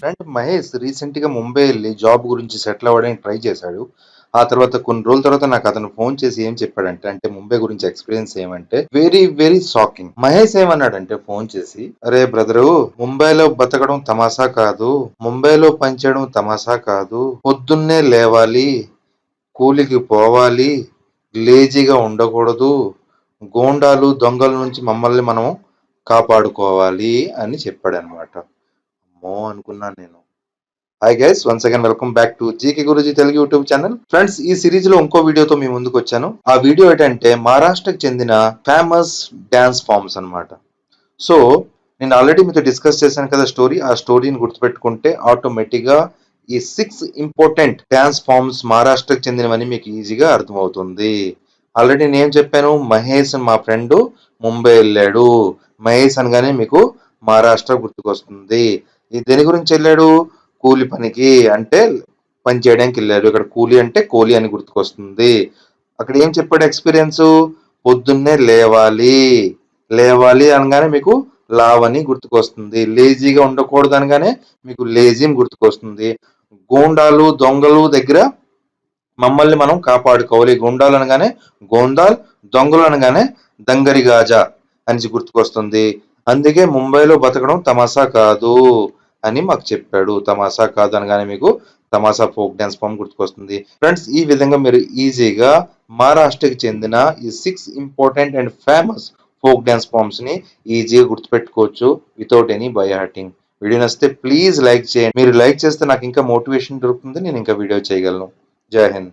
అంటే మహేష్ రీసెంట్గా ముంబై వెళ్ళి జాబ్ గురించి సెటిల్ అవ్వడానికి ట్రై చేశాడు. ఆ తర్వాత కొన్ని రోజుల తర్వాత నాకు అతను ఫోన్ చేసి ఏం చెప్పాడంటే అంటే ముంబై గురించి ఎక్స్పీరియన్స్ ఏమంటే వెరీ వెరీ షాకింగ్. మహేష్ ఏమన్నాడంటే ఫోన్ చేసి అరే బ్రదరు ముంబైలో బతకడం తమాషా కాదు ముంబైలో పనిచేయడం తమాషా కాదు పొద్దున్నే లేవాలి కూలికి పోవాలి లేజీగా ఉండకూడదు గోండాలు దొంగల నుంచి మమ్మల్ని మనం కాపాడుకోవాలి అని చెప్పాడనమాట అమ్మో అనుకున్నాను నేను. Hi guys once again welcome back to GK Guruji Telugu YouTube channel friends ఈ సిరీస్లో ఇంకో వీడియోతో మీ ముందుకు వచ్చాను. ఆ వీడియో ఏంటంటే మహారాష్ట్రకు చెందిన ఫేమస్ డాన్స్ ఫామ్స్ అన్నమాట. సో నేను ఆల్రెడీ మీతో డిస్కస్ చేశాను కదా స్టోరీ ఆ స్టోరీని గుర్తుపెట్టుకుంటే ఆటోమేటిక్గా ఈ సిక్స్ ఇంపార్టెంట్ డాన్స్ ఫామ్స్ మహారాష్ట్రకు చెందినవని మీకు ఈజీగా అర్థమవుతుంది. ఆల్రెడీ నేను చెప్పాను మహేష్ మా ఫ్రెండ్ ముంబై వెళ్ళాడు. మహేష్ అనగానే మీకు మహారాష్ట్ర గుర్తుకొస్తుంది. ఈ దేని గురించి వెళ్ళాడు? కూలి పనికి అంటే పని చేయడానికి వెళ్ళాడు. ఇక్కడ కూలి అంటే కూలి అని గుర్తుకొస్తుంది. అక్కడ ఏం చెప్పాడు ఎక్స్పీరియన్స్? పొద్దున్నే లేవాలి. లేవాలి అనగానే మీకు లావని గుర్తుకొస్తుంది. లేజీగా ఉండకూడదు అనగానే మీకు లేజీ గుర్తుకొస్తుంది. గోండాలు దొంగలు దగ్గర మమ్మల్ని మనం కాపాడుకోవాలి. గుండాలు అనగానే గోండాల్ దొంగలు అనగానే దంగరి గాజా అని గుర్తుకొస్తుంది. అందుకే ముంబైలో బతకడం తమాషా కాదు. అని మాకు చెప్పాడు. తమాషా కాదు అనగానే మీకు తమాషా ఫోక్ డ్యాన్స్ ఫామ్ గుర్తుకొస్తుంది. ఫ్రెండ్స్ ఈ విధంగా మీరు ఈజీగా మహారాష్ట్రకి చెందిన ఈ six important and famous folk dance ఫామ్స్ని ఈజీగా గుర్తుపెట్టుకోవచ్చు without any by hearting video నచ్చితే ప్లీజ్ లైక్ చేయండి. మీరు లైక్ చేస్తే నాకు ఇంకా మోటివేషన్ దొరుకుతుంది. నేను ఇంకా వీడియో చేయగలను. జై హింద్.